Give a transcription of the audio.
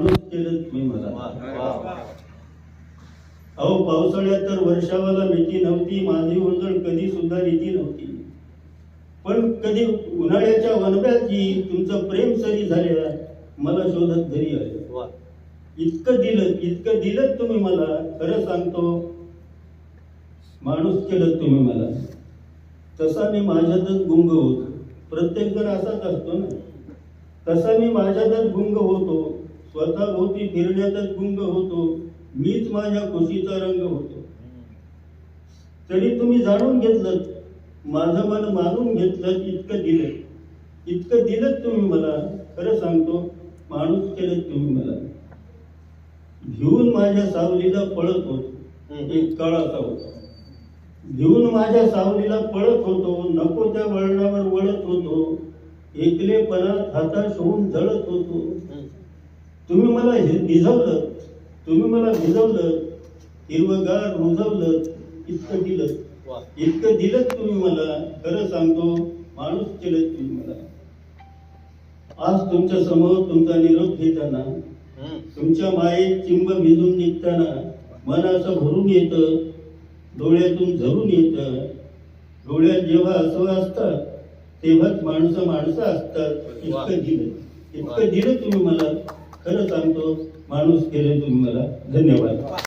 माणूस केलं तुम्ही मला अहो पावसाळ्यात तर वर्षावाला भीती नव्हती माझी उजळ कधी सुद्धा रीती नव्हती. पण कधी उन्हाळ्याच्या वनव्यात तुमचं प्रेम सरी झाल्या मला शोधत घरी आले. इतकं दिलं इतकं दिलं तुम्ही मला खरं सांगतो. माणूस केलं तुम्ही मला. तसा मी माझ्यातच गुंग होतो. प्रत्येक जण असाच असतो ना. तसा मी माझ्यातच गुंग होतो. स्वतःभोवती फिरण्यातच गुंग होतो मीच माझ्या खुशीचा रंग होतो. तरी तुम्ही जाणून घेतलं माझं मन मानून घेतलं इतकं दिलं इतकं दिलं तुम्ही मला खरं सांगतो माणूस केलं तुम्ही मला. घेऊन माझ्या सावलीला पळत होतो एक काळ होता. घेऊन माझ्या सावलीला पळत होतो नको त्या वळणावर वळत होतो. एकलेपणात हाताश होऊन जळत होतो. तुम्ही मला हे भिजवलं तुम्ही मला भिजवलं हिरवगार रुजवलं इतकं दिलं. इतकं दिलं तुम्ही मला खरं सांगतो माणूस केलं तुम्ही मला. आज तुमच्यासमोर तुमचा निरोप घेताना तुमच्या मायेत चिंब भिजून निघताना मन असं भरून येतं डोळ्यातून झरून येतं. डोळ्यात जेव्हा असं असतात तेव्हाच माणसं माणसं असतात. इतकं दिलं. इतकं दिलं तुम्ही मला. खरं सांगतो माणूस केलं तुम्ही मला. धन्यवाद.